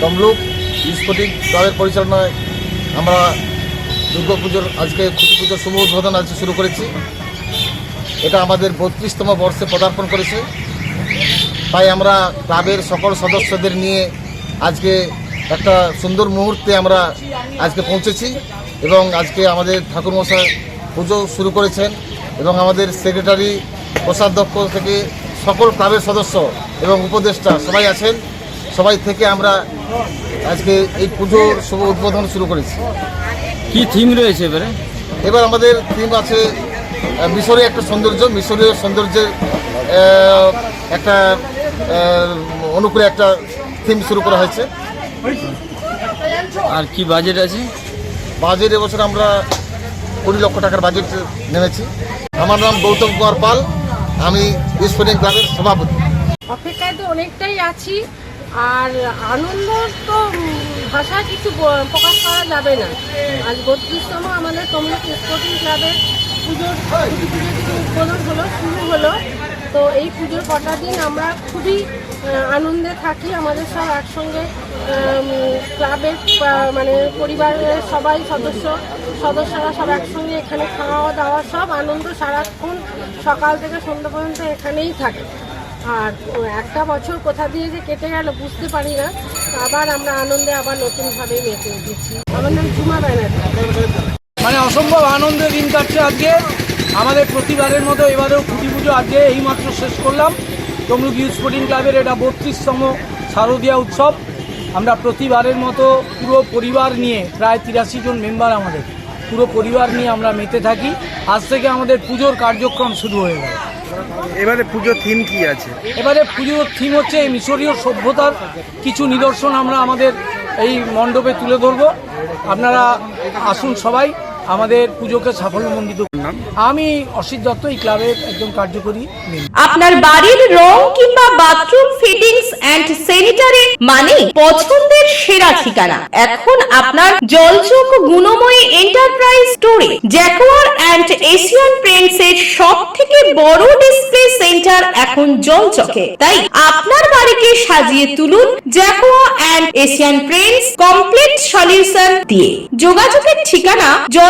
Sporting ক্লাবের পরিচালনায় আমরা দুর্গা পুজোর আজকে খুঁটি পুজোর শুভ উদ্বোধন আজকে শুরু করেছি। এটা আমাদের বত্রিশতম বর্ষে পদার্পণ করেছে। তাই আমরা ক্লাবের সকল সদস্যদের নিয়ে আজকে একটা সুন্দর মুহূর্তে আমরা আজকে পৌঁছেছি এবং আজকে আমাদের ঠাকুরমশাই পুজো শুরু করেছেন এবং আমাদের সেক্রেটারি, কোষাধ্যক্ষ থেকে সকল ক্লাবের সদস্য এবং উপদেষ্টা সবাই আছেন। সবাই থেকে আমরা আজকে এই পুজোর শুভ উদ্বোধন শুরু করেছি। কি থিম রয়েছে এবারে? এবার আমাদের থিম আছে আহ, মিশরে একটা সৌন্দর্য মিশরীয় সৌন্দর্যের একটা অনুকূলে একটা থিম শুরু করা হয়েছে। আর কি বাজেট আছে? বাজেট এবছর আমরা কুড়ি লক্ষ টাকার বাজেট নেমেছি। আমার নাম গৌতম কুমার পাল আমি স্পোর্টিং ক্লাবের সভাপতি। অপেক্ষায় তো অনেকটাই আছি। আর আনন্দ তো ভাষায় কিছু প্রকাশ করা যাবে না। আজ বত্রিশতম আমাদের তমলুক স্পোর্টিং ক্লাবের পুজোর উদ্বোধন হলো, শুরু হলো। তো এই পুজোর কটা দিন আমরা খুবই আনন্দে থাকি। আমাদের সব একসঙ্গে ক্লাবের মানে পরিবারের সবাই সদস্য, সদস্যরা সব একসঙ্গে এখানে খাওয়া দাওয়া সব আনন্দ সারাক্ষণ সকাল থেকে সন্ধ্যা পর্যন্ত এখানেই থাকে। আর একটা বছর কোথা দিয়ে যে কেটে গেল বুঝতে পারি না। আবার আমরা আনন্দে আবার নতুনভাবে মেতে উঠেছি। আমার নাম ঝুমা ব্যানার্জি। মানে অসম্ভব আনন্দের দিন কাটছে আজকে। আমাদের প্রতিবারের মতো এবারেও খুঁটি পুজো আজকে এইমাত্র শেষ করলাম। তমলুক ইউথ স্পোর্টিং ক্লাবের এটা বত্রিশতম শারদীয়া উৎসব। আমরা প্রতিবারের মতো পুরো পরিবার নিয়ে, প্রায় তিরাশি জন মেম্বার আমাদের, পুরো পরিবার নিয়ে আমরা মেতে থাকি। আজ থেকে আমাদের পুজোর কার্যক্রম শুরু হয়ে গেল। এবারে পুজো থিম কি আছে? এবারে পুজোর থিম হচ্ছে এই মিশরীয় সভ্যতার কিছু নিদর্শন আমরা আমাদের এই মণ্ডপে তুলে ধরবো। আপনারা আসুন সবাই। আমাদের পুজোকে সাফল্যমণ্ডিত করুন। আমি অসিত দত্ত এই ক্লাবের একজন কার্যকরী আপনার বাড়ির রং কিংবা বাথরুম ফিটিংস এন্ড স্যানিটারি মানে পছন্দের সেরা ঠিকানা। এখন আপনার জলচোখ গুণময়ী এন্টারপ্রাইজ স্টোরে জ্যাকোয়ার এন্ড এশিয়ান পেন্টস এর সব থেকে বড় ডিসপ্লে সেন্টার এখন জলচকে। তাই আপনার বাড়িকে সাজিয়ে তুলুন Jaquar and Asian Paints complete solution দিয়ে। যোগাযোগের ঠিকানা